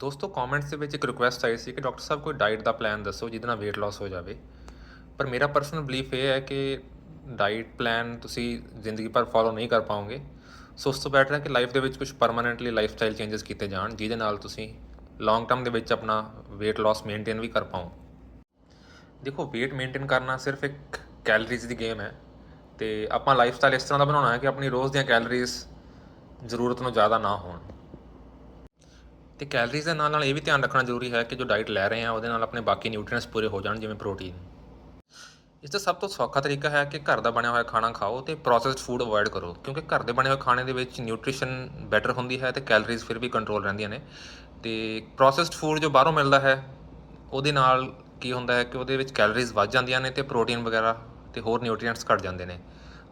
ਦੋਸਤੋ ਕਮੈਂਟਸ ਦੇ ਵਿੱਚ ਇੱਕ ਰਿਕੁਐਸਟ ਆਈ ਸੀ ਕਿ ਡਾਕਟਰ ਸਾਹਿਬ ਕੋਈ ਡਾਈਟ ਦਾ ਪਲਾਨ ਦੱਸੋ ਜਿਹਦੇ ਨਾਲ weight loss ਹੋ ਜਾਵੇ। ਪਰ ਮੇਰਾ ਪਰਸਨਲ ਬਲੀਫ ਇਹ ਹੈ ਕਿ ਡਾਈਟ ਪਲਾਨ ਤੁਸੀਂ ਜ਼ਿੰਦਗੀ ਭਰ ਫੋਲੋ ਨਹੀਂ ਕਰ ਪਾਓਗੇ। ਸੋ ਉਸ ਤੋਂ ਬੈਟਰ ਹੈ ਕਿ ਲਾਈਫ ਦੇ ਵਿੱਚ ਕੁਝ ਪਰਮਾਨੈਂਟਲੀ ਲਾਈਫ ਸਟਾਈਲ ਚੇਂਜਸ ਕੀਤੇ ਜਾਣ, ਜਿਹਦੇ ਨਾਲ ਤੁਸੀਂ ਲੌਂਗ ਟਰਮ ਦੇ ਵਿੱਚ ਆਪਣਾ weight loss ਮੇਨਟੇਨ ਵੀ ਕਰ ਪਾਓ। ਦੇਖੋ, weight ਮੇਨਟੇਨ ਕਰਨਾ ਸਿਰਫ ਇੱਕ ਕੈਲਰੀਜ਼ ਦੀ ਗੇਮ ਹੈ ਤੇ ਆਪਾਂ ਲਾਈਫ ਸਟਾਈਲ ਇਸ ਤਰ੍ਹਾਂ ਦਾ ਬਣਾਉਣਾ ਹੈ ਕਿ ਆਪਣੀ ਰੋਜ਼ ਦੀਆਂ ਕੈਲਰੀਜ਼ ਜ਼ਰੂਰਤ ਨੂੰ ਜ਼ਿਆਦਾ ਨਾ ਹੋਣ। ਤੇ ਕੈਲਰੀਜ਼ ਦੇ ਨਾਲ ਨਾਲ ਇਹ ਵੀ ਧਿਆਨ ਰੱਖਣਾ ਜ਼ਰੂਰੀ ਹੈ ਕਿ ਜੋ ਡਾਈਟ ਲੈ ਰਹੇ ਆ ਉਹਦੇ ਨਾਲ ਆਪਣੇ ਬਾਕੀ ਨਿਊਟ੍ਰੀਐਂਟਸ ਪੂਰੇ ਹੋ ਜਾਣ, ਜਿਵੇਂ ਪ੍ਰੋਟੀਨ ਇਸ ਦਾ ਸਭ ਤੋਂ ਸੌਖਾ ਤਰੀਕਾ ਹੈ ਕਿ ਘਰ ਦਾ ਬਣਿਆ ਹੋਇਆ ਖਾਣਾ ਖਾਓ ਤੇ ਪ੍ਰੋਸੈਸਡ ਫੂਡ ਅਵੋਇਡ ਕਰੋ, ਕਿਉਂਕਿ ਘਰ ਦੇ ਬਣੇ ਹੋਏ ਖਾਣੇ ਦੇ ਵਿੱਚ ਨਿਊਟ੍ਰੀਸ਼ਨ ਬੈਟਰ ਹੁੰਦੀ ਹੈ ਤੇ ਕੈਲਰੀਜ਼ ਫਿਰ ਵੀ ਕੰਟਰੋਲ ਰਹਿੰਦੀਆਂ ਨੇ। ਤੇ ਪ੍ਰੋਸੈਸਡ ਫੂਡ ਜੋ ਬਾਹਰੋਂ ਮਿਲਦਾ ਹੈ, ਉਹਦੇ ਨਾਲ ਕੀ ਹੁੰਦਾ ਹੈ ਕਿ ਉਹਦੇ ਵਿੱਚ ਕੈਲਰੀਜ਼ ਵੱਧ ਜਾਂਦੀਆਂ ਨੇ ਤੇ ਪ੍ਰੋਟੀਨ ਵਗੈਰਾ ਤੇ ਹੋਰ ਨਿਊਟ੍ਰੀਐਂਟਸ ਘਟ ਜਾਂਦੇ ਨੇ।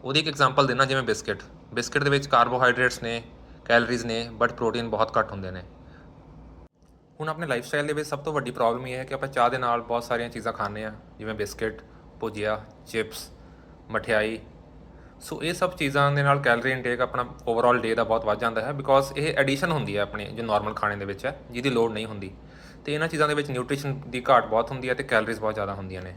ਉਹਦੀ ਇੱਕ ਐਗਜ਼ਾਮਪਲ ਦੇਣਾ ਜਿਵੇਂ ਬਿਸਕਟ ਬਿਸਕਟ ਦੇ ਵਿੱਚ ਕਾਰਬੋਹਾਈਡਰੇਟਸ ਨੇ ਕੈਲਰੀਜ਼ ਨੇ ਬਟ ਪ੍ਰੋਟੀਨ ਬਹੁਤ ਘੱਟ ਹੁੰਦੇ ਨੇ। ਹੁਣ ਆਪਣੇ ਲਾਈਫ ਸਟਾਈਲ ਦੇ ਵਿੱਚ ਸਭ ਤੋਂ ਵੱਡੀ ਪ੍ਰੋਬਲਮ ਇਹ ਹੈ ਕਿ ਆਪਾਂ ਚਾਹ ਦੇ ਨਾਲ ਬਹੁਤ ਸਾਰੀਆਂ ਚੀਜ਼ਾਂ ਖਾਂਦੇ ਆ ਜਿਵੇਂ ਬਿਸਕਟ ਭੁਜੀਆ ਚਿਪਸ ਮਠਿਆਈ। ਸੋ ਇਹ ਸਭ ਚੀਜ਼ਾਂ ਦੇ ਨਾਲ ਕੈਲਰੀ ਇਨਟੇਕ ਆਪਣਾ ਓਵਰਆਲ ਡੇ ਦਾ ਬਹੁਤ ਵੱਧ ਜਾਂਦਾ ਹੈ ਬਿਕੋਜ਼ ਇਹ ਐਡੀਸ਼ਨ ਹੁੰਦੀ ਹੈ ਆਪਣੇ, ਜੋ ਨਾਰਮਲ ਖਾਣੇ ਦੇ ਵਿੱਚ ਹੈ, ਜਿਹਦੀ ਲੋੜ ਨਹੀਂ ਹੁੰਦੀ। ਤੇ ਇਹਨਾਂ ਚੀਜ਼ਾਂ ਦੇ ਵਿੱਚ ਨਿਊਟ੍ਰੀਸ਼ਨ ਦੀ ਘਾਟ ਬਹੁਤ ਹੁੰਦੀ ਹੈ ਤੇ ਕੈਲਰੀਜ਼ ਬਹੁਤ ਜ਼ਿਆਦਾ ਹੁੰਦੀਆਂ ਨੇ।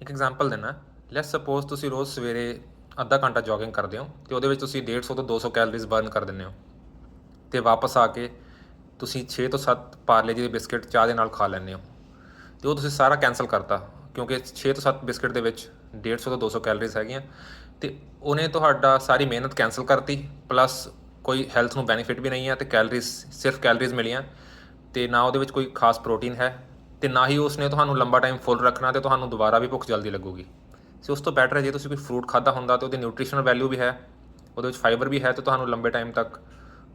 ਇੱਕ ਐਗਜ਼ਾਮਪਲ ਦੇਣਾ ਲੈਟਸ ਸਪੋਜ਼ ਤੁਸੀਂ ਰੋਜ਼ ਸਵੇਰੇ ਅੱਧਾ ਘੰਟਾ ਜੋਗਿੰਗ ਕਰਦੇ ਹੋ ਤੇ ਉਹਦੇ ਵਿੱਚ ਤੁਸੀਂ 150 ਤੋਂ 200 ਕੈਲਰੀਜ਼ ਬਰਨ ਕਰ ਦਿੰਦੇ ਹੋ। ਤੇ ਵਾਪਸ ਆ ਕੇ ਤੁਸੀਂ 6 ਤੋਂ 7 ਪਾਰਲੇ ਜੀ ਦੇ ਬਿਸਕਟ ਚਾਹ ਦੇ ਨਾਲ ਖਾ ਲੈਂਦੇ ਹੋ। ਤੇ ਉਹ ਤੁਸੀਂ ਸਾਰਾ ਕੈਨਸਲ ਕਰਤਾ, ਕਿਉਂਕਿ 6 ਤੋਂ 7 ਬਿਸਕਟ ਦੇ ਵਿੱਚ 150 ਤੋਂ 200 ਕੈਲਰੀਜ਼ ਹੈਗੀਆਂ। ਤੇ ਉਹਨੇ ਤੁਹਾਡਾ ਸਾਰੀ ਮਿਹਨਤ ਕੈਨਸਲ ਕਰਤੀ ਪਲੱਸ ਕੋਈ ਹੈਲਥ ਨੂੰ ਬੈਨੀਫਿਟ ਵੀ ਨਹੀਂ ਹੈ ਤੇ ਕੈਲਰੀਜ਼ ਸਿਰਫ ਕੈਲਰੀਜ਼ ਮਿਲੀਆਂ। ਤੇ ਨਾ ਉਹਦੇ ਵਿੱਚ ਕੋਈ ਖਾਸ ਪ੍ਰੋਟੀਨ ਹੈ ਤੇ ਨਾ ਹੀ ਉਸਨੇ ਤੁਹਾਨੂੰ ਲੰਬਾ ਟਾਈਮ ਫੁੱਲ ਰੱਖਣਾ ਤੇ ਤੁਹਾਨੂੰ ਦੁਬਾਰਾ ਵੀ ਭੁੱਖ ਜਲਦੀ ਲੱਗੂਗੀ। ਸੋ ਉਸ ਤੋਂ ਬੈਟਰ ਹੈ ਜੇ ਤੁਸੀਂ ਕੋਈ ਫਰੂਟ ਖਾਦਾ ਹੁੰਦਾ ਤੇ ਉਹਦੀ ਨਿਊਟ੍ਰੀਸ਼ਨਲ ਵੈਲਿਊ ਵੀ ਹੈ, ਉਹਦੇ ਵਿੱਚ ਫਾਈਬਰ ਵੀ ਹੈ ਤੇ ਤੁਹਾਨੂੰ ਲੰਬੇ ਟਾਈਮ ਤੱਕ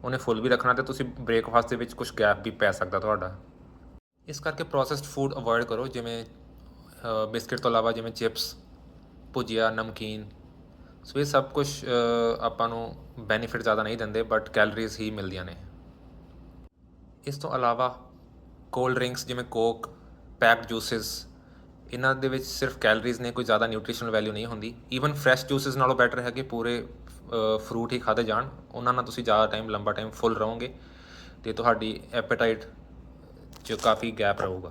ਉਹਨੇ ਫੁੱਲ ਵੀ ਰੱਖਣਾ ਤੇ ਤੁਸੀਂ ਬ੍ਰੇਕਫਾਸਟ ਦੇ ਵਿੱਚ ਕੁਝ ਗੈਪ ਵੀ ਪੈ ਸਕਦਾ ਤੁਹਾਡਾ। ਇਸ ਕਰਕੇ ਪ੍ਰੋਸੈਸਡ ਫੂਡ ਅਵੋਇਡ ਕਰੋ, ਜਿਵੇਂ ਬਿਸਕਿਟ ਤੋਂ ਇਲਾਵਾ ਜਿਵੇਂ ਚਿਪਸ ਭੁਜੀਆ, ਨਮਕੀਨ। ਸੋ ਇਹ ਸਭ ਕੁਝ ਆਪਾਂ ਨੂੰ ਬੈਨੀਫਿਟ ਜ਼ਿਆਦਾ ਨਹੀਂ ਦਿੰਦੇ ਬਟ ਕੈਲਰੀਜ਼ ਹੀ ਮਿਲਦੀਆਂ ਨੇ। ਇਸ ਤੋਂ ਇਲਾਵਾ ਕੋਲਡ ਡਰਿੰਕਸ ਜਿਵੇਂ ਕੋਕ ਪੈਕਡ ਜੂਸਸ ਇਹਨਾਂ ਦੇ ਵਿੱਚ ਸਿਰਫ ਕੈਲਰੀਜ਼ ਨੇ, ਕੋਈ ਜ਼ਿਆਦਾ ਨਿਊਟ੍ਰੀਸ਼ਨਲ ਵੈਲਿਊ ਨਹੀਂ ਹੁੰਦੀ। ਈਵਨ ਫਰੈਸ਼ ਜੂਸਸ ਨਾਲੋਂ ਬੈਟਰ ਹੈ ਕਿ ਪੂਰੇ ਫਰੂਟ ਹੀ ਖਾਦੇ ਜਾਣ। ਉਹਨਾਂ ਨਾਲ ਤੁਸੀਂ ਜ਼ਿਆਦਾ ਟਾਈਮ ਲੰਬਾ ਟਾਈਮ ਫੁੱਲ ਰਹੋਗੇ ਤੇ ਤੁਹਾਡੀ ਐਪੇਟਾਈਟ 'ਚ ਕਾਫੀ ਗੈਪ ਰਹੂਗਾ।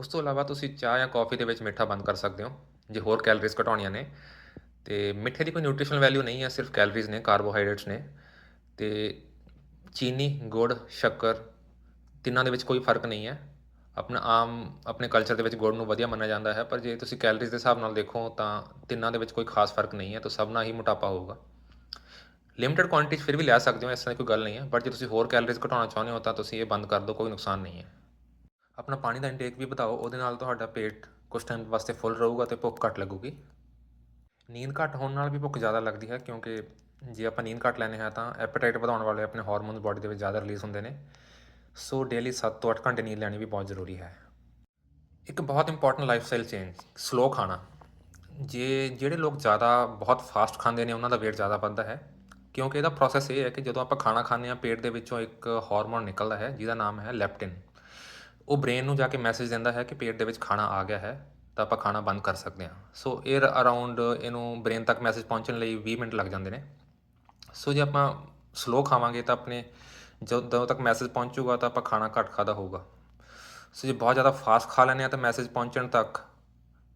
ਉਸ ਤੋਂ ਇਲਾਵਾ ਤੁਸੀਂ ਚਾਹ ਜਾਂ ਕੌਫੀ ਦੇ ਵਿੱਚ ਮਿੱਠਾ ਬੰਦ ਕਰ ਸਕਦੇ ਹੋ, ਜੇ ਹੋਰ ਕੈਲਰੀਜ਼ ਘਟਾਉਣੀਆਂ ਨੇ। ਤੇ ਮਿੱਠੇ ਦੀ ਕੋਈ ਨਿਊਟ੍ਰੀਸ਼ਨਲ ਵੈਲਿਊ ਨਹੀਂ ਹੈ, ਸਿਰਫ ਕੈਲਰੀਜ਼ ਨੇ ਕਾਰਬੋਹਾਈਡਰੇਟਸ ਨੇ। ਤੇ ਚੀਨੀ, ਗੁੜ, ਸ਼ੱਕਰ, ਤਿੰਨਾਂ ਦੇ ਵਿੱਚ ਕੋਈ ਫ਼ਰਕ ਨਹੀਂ ਹੈ। ਆਪਣਾ ਆਮ ਆਪਣੇ ਕਲਚਰ ਦੇ ਵਿੱਚ ਗੁੜ ਨੂੰ ਵਧੀਆ ਮੰਨਿਆ ਜਾਂਦਾ ਹੈ, ਪਰ ਜੇ ਤੁਸੀਂ ਕੈਲਰੀਜ਼ ਦੇ ਹਿਸਾਬ ਨਾਲ ਦੇਖੋ ਤਾਂ ਤਿੰਨਾਂ ਦੇ ਵਿੱਚ ਕੋਈ ਖਾਸ ਫ਼ਰਕ ਨਹੀਂ ਹੈ, ਤਾਂ ਸਭ ਨਾਲ ਹੀ ਮੋਟਾਪਾ ਹੋਊਗਾ। ਲਿਮਿਟਡ ਕੁਆਂਟੀਟੀ 'ਚ ਫਿਰ ਵੀ ਲੈ ਸਕਦੇ ਹੋ, ਇਸ ਤਰ੍ਹਾਂ ਦੀ ਕੋਈ ਗੱਲ ਨਹੀਂ ਹੈ ਬਟ ਜੇ ਤੁਸੀਂ ਹੋਰ ਕੈਲਰੀਜ਼ ਘਟਾਉਣਾ ਚਾਹੁੰਦੇ ਹੋ ਤਾਂ ਤੁਸੀਂ ਇਹ ਬੰਦ ਕਰ ਦਿਓ, ਕੋਈ ਨੁਕਸਾਨ ਨਹੀਂ ਹੈ। ਆਪਣਾ ਪਾਣੀ ਦਾ ਇਨਟੇਕ ਵੀ ਵਧਾਓ, ਉਹਦੇ ਨਾਲ ਤੁਹਾਡਾ ਪੇਟ ਕੁਝ ਟਾਈਮ ਵਾਸਤੇ ਫੁੱਲ ਰਹੂਗਾ ਤੇ ਭੁੱਖ ਘੱਟ ਲੱਗੂਗੀ। ਨੀਂਦ ਘੱਟ ਹੋਣ ਨਾਲ ਵੀ ਭੁੱਖ ਜ਼ਿਆਦਾ ਲੱਗਦੀ ਹੈ, ਕਿਉਂਕਿ ਜੇ ਆਪਾਂ ਨੀਂਦ ਘੱਟ ਲੈਂਦੇ ਹਾਂ ਤਾਂ ਐਪੇਟਾਈਟ ਵਧਾਉਣ ਵਾਲੇ ਆਪਣੇ ਹਾਰਮੋਨਸ ਬਾਡੀ ਦੇ ਵਿੱਚ ਜ਼ਿਆਦਾ ਰਿਲੀਜ਼ ਹੁੰਦੇ ਨੇ। ਸੋ ਡੇਲੀ 7 ਤੋਂ 8 ਘੰਟੇ ਨੀਂਦ ਲੈਣੀ ਵੀ ਬਹੁਤ ਜ਼ਰੂਰੀ ਹੈ। ਇੱਕ ਬਹੁਤ important lifestyle change slow ਖਾਣਾ। ਜੇ, ਜਿਹੜੇ ਲੋਕ ਜ਼ਿਆਦਾ ਬਹੁਤ ਫਾਸਟ ਖਾਂਦੇ ਨੇ, ਉਹਨਾਂ ਦਾ weight ਜ਼ਿਆਦਾ ਵੱਧਦਾ ਹੈ। ਕਿਉਂਕਿ ਇਹਦਾ ਪ੍ਰੋਸੈਸ ਇਹ ਹੈ ਕਿ ਜਦੋਂ ਆਪਾਂ ਖਾਣਾ ਖਾਂਦੇ ਹਾਂ, ਪੇਟ ਦੇ ਵਿੱਚੋਂ ਇੱਕ ਹਾਰਮੋਨ ਨਿਕਲਦਾ ਹੈ, ਜਿਹਦਾ ਨਾਮ ਹੈ ਲੈਪਟਿਨ ਉਹ ਬ੍ਰੇਨ ਨੂੰ ਜਾ ਕੇ ਮੈਸੇਜ ਦਿੰਦਾ ਹੈ ਕਿ ਪੇਟ ਦੇ ਵਿੱਚ ਖਾਣਾ ਆ ਗਿਆ ਹੈ, ਤਾਂ ਆਪਾਂ ਖਾਣਾ ਬੰਦ ਕਰ ਸਕਦੇ ਹਾਂ। ਸੋ ਇਹ ਅਰਾਊਂਡ ਇਹਨੂੰ ਬ੍ਰੇਨ ਤੱਕ ਮੈਸੇਜ ਪਹੁੰਚਣ ਲਈ 20 ਮਿੰਟ ਲੱਗ ਜਾਂਦੇ ਨੇ। ਸੋ ਜੇ ਆਪਾਂ ਸਲੋ ਖਾਵਾਂਗੇ ਤਾਂ ਆਪਣੇ ਜਦੋਂ ਤੱਕ ਮੈਸੇਜ ਪਹੁੰਚੂਗਾ ਤਾਂ ਆਪਾਂ ਖਾਣਾ ਘੱਟ ਖਾਦਾ ਹੋਊਗਾ। ਸੋ ਜੇ ਬਹੁਤ ਜ਼ਿਆਦਾ ਫਾਸਟ ਖਾ ਲੈਂਦੇ ਆ ਤਾਂ ਮੈਸੇਜ ਪਹੁੰਚਣ ਤੱਕ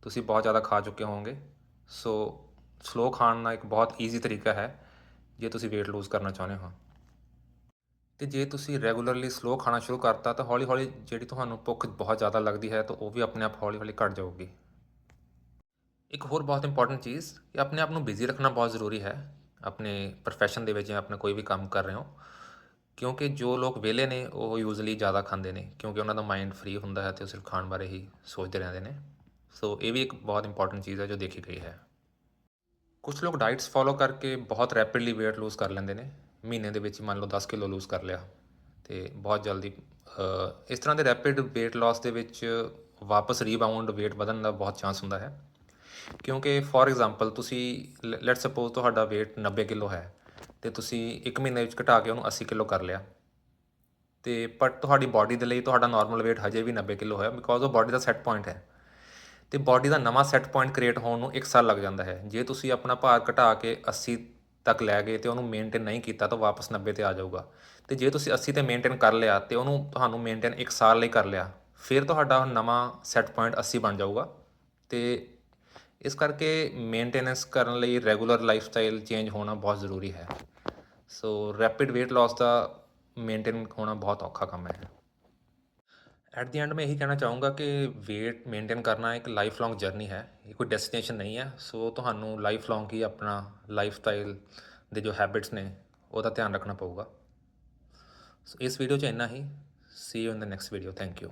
ਤੁਸੀਂ ਬਹੁਤ ਜ਼ਿਆਦਾ ਖਾ ਚੁੱਕੇ ਹੋਵੋਗੇ। ਸੋ ਸਲੋ ਖਾਣ ਦਾ ਇੱਕ ਬਹੁਤ ਈਜ਼ੀ ਤਰੀਕਾ ਹੈ, ਜੇ ਤੁਸੀਂ weight lose ਕਰਨਾ ਚਾਹੁੰਦੇ ਹੋ। ਤੇ ਜੇ ਤੁਸੀਂ ਰੈਗੂਲਰਲੀ ਸਲੋ ਖਾਣਾ ਸ਼ੁਰੂ ਕਰਤਾ ਤਾਂ ਹੌਲੀ ਹੌਲੀ ਜਿਹੜੀ ਤੁਹਾਨੂੰ ਭੁੱਖ ਬਹੁਤ ਜ਼ਿਆਦਾ ਲੱਗਦੀ ਹੈ ਤਾਂ ਉਹ ਵੀ ਆਪਣੇ ਆਪ ਹੌਲੀ ਹੌਲੀ ਘਟ ਜਾਊਗੀ। ਇੱਕ ਹੋਰ ਬਹੁਤ ਇੰਪੋਰਟੈਂਟ ਚੀਜ਼, ਕਿ ਆਪਣੇ ਆਪ ਨੂੰ ਬਿਜ਼ੀ ਰੱਖਣਾ ਬਹੁਤ ਜ਼ਰੂਰੀ ਹੈ। ਆਪਣੇ ਪ੍ਰੋਫੈਸ਼ਨ ਦੇ ਵਿੱਚ ਜਾਂ ਆਪਣਾ ਕੋਈ ਵੀ ਕੰਮ ਕਰ ਰਹੇ ਹੋ। ਕਿਉਂਕਿ ਜੋ ਲੋਕ ਵਿਹਲੇ ਨੇ, ਉਹ ਯੂਜ਼ਲੀ ਜ਼ਿਆਦਾ ਖਾਂਦੇ ਨੇ, ਕਿਉਂਕਿ ਉਹਨਾਂ ਦਾ ਮਾਈਂਡ ਫ੍ਰੀ ਹੁੰਦਾ ਹੈ ਤੇ ਉਹ ਸਿਰਫ ਖਾਣ ਬਾਰੇ ਹੀ ਸੋਚਦੇ ਰਹਿੰਦੇ ਨੇ। ਸੋ ਇਹ ਵੀ ਇੱਕ ਬਹੁਤ ਇੰਪੋਰਟੈਂਟ ਚੀਜ਼ ਹੈ ਜੋ ਦੇਖੀ ਗਈ ਹੈ। ਕੁਝ ਲੋਕ ਡਾਈਟਸ ਫੋਲੋ ਕਰਕੇ ਬਹੁਤ ਰੈਪਿਡਲੀ weight lose ਕਰ ਲੈਂਦੇ ਨੇ। ਮਹੀਨੇ ਦੇ ਵਿੱਚ ਮੰਨ ਲਓ 10 ਕਿਲੋ ਲੂਜ਼ ਕਰ ਲਿਆ। ਤੇ ਬਹੁਤ ਜਲਦੀ ਇਸ ਤਰ੍ਹਾਂ ਦੇ ਰੈਪਿਡ weight loss ਦੇ ਵਿੱਚ ਵਾਪਸ ਰੀਬਾਊਂਡ weight ਵਧਣ ਦਾ ਬਹੁਤ ਚਾਂਸ ਹੁੰਦਾ ਹੈ। ਕਿਉਂਕਿ ਫੋਰ ਐਗਜ਼ਾਮਪਲ ਤੁਸੀਂ ਲੈਟ ਸਪੋਜ਼ ਤੁਹਾਡਾ weight 90 ਕਿਲੋ ਹੈ। ਤੇ ਤੁਸੀਂ 1 ਮਹੀਨੇ ਵਿੱਚ ਘਟਾ ਕੇ ਉਹਨੂੰ 80 ਕਿਲੋ ਕਰ ਲਿਆ। ਤੇ ਪਰ ਤੁਹਾਡੀ ਬਾਡੀ ਦੇ ਲਈ ਤੁਹਾਡਾ ਨਾਰਮਲ weight ਹਜੇ ਵੀ 90 ਕਿਲੋ ਹੈ ਬਿਕੋਜ਼ ਉਹ ਬਾਡੀ ਦਾ ਸੈੱਟ ਪੁਆਇੰਟ ਹੈ। ਤੇ ਬਾਡੀ ਦਾ ਨਵਾਂ ਸੈੱਟ ਪੁਆਇੰਟ ਕ੍ਰੀਏਟ ਹੋਣ ਨੂੰ 1 ਸਾਲ ਲੱਗ ਜਾਂਦਾ ਹੈ। ਜੇ ਤੁਸੀਂ ਆਪਣਾ ਭਾਰ ਘਟਾ ਕੇ 80 ਤੱਕ ਲੈ ਗਏ ਤੇ ਉਹਨੂੰ ਮੇਨਟੇਨ ਨਹੀਂ ਕੀਤਾ ਤਾਂ ਵਾਪਸ 90 ਤੇ ਆ ਜਾਊਗਾ। ਤੇ ਜੇ ਤੁਸੀਂ 80 ਤੇ ਮੇਨਟੇਨ ਕਰ ਲਿਆ ਤੇ ਉਹਨੂੰ ਤੁਹਾਨੂੰ ਮੇਨਟੇਨ 1 ਸਾਲ ਲਈ ਕਰ ਲਿਆ, ਫਿਰ ਤੁਹਾਡਾ ਨਵਾਂ ਸੈੱਟ ਪੁਆਇੰਟ 80 ਬਣ ਜਾਊਗਾ। ਤੇ ਇਸ ਕਰਕੇ ਮੇਨਟੇਨੈਂਸ ਕਰਨ ਲਈ ਰੈਗੂਲਰ ਲਾਈਫ ਸਟਾਈਲ ਚੇਂਜ ਹੋਣਾ ਬਹੁਤ ਜ਼ਰੂਰੀ ਹੈ। ਸੋ ਰੈਪਿਡ weight loss ਦਾ ਮੇਨਟੇਨ ਹੋਣਾ ਬਹੁਤ ਔਖਾ ਕੰਮ ਹੈ। ਐਟ ਦੀ ਐਂਡ ਮੈਂ ਇਹੀ ਕਹਿਣਾ ਚਾਹੂੰਗਾ ਕਿ weight ਮੇਨਟੇਨ ਕਰਨਾ ਇੱਕ ਲਾਈਫ ਲੌਂਗ ਜਰਨੀ ਹੈ। ਇਹ ਕੋਈ ਡੈਸਟੀਨੇਸ਼ਨ ਨਹੀਂ ਹੈ। ਸੋ ਤੁਹਾਨੂੰ ਲਾਈਫ ਲੌਂਗ ਹੀ ਆਪਣਾ ਲਾਈਫ ਸਟਾਈਲ ਦੇ ਜੋ ਹੈਬਿਟਸ ਨੇ, ਉਹਦਾ ਧਿਆਨ ਰੱਖਣਾ ਪਊਗਾ। ਸੋ ਇਸ ਵੀਡੀਓ 'ਚ ਇੰਨਾ ਹੀ। See you in the next video thank you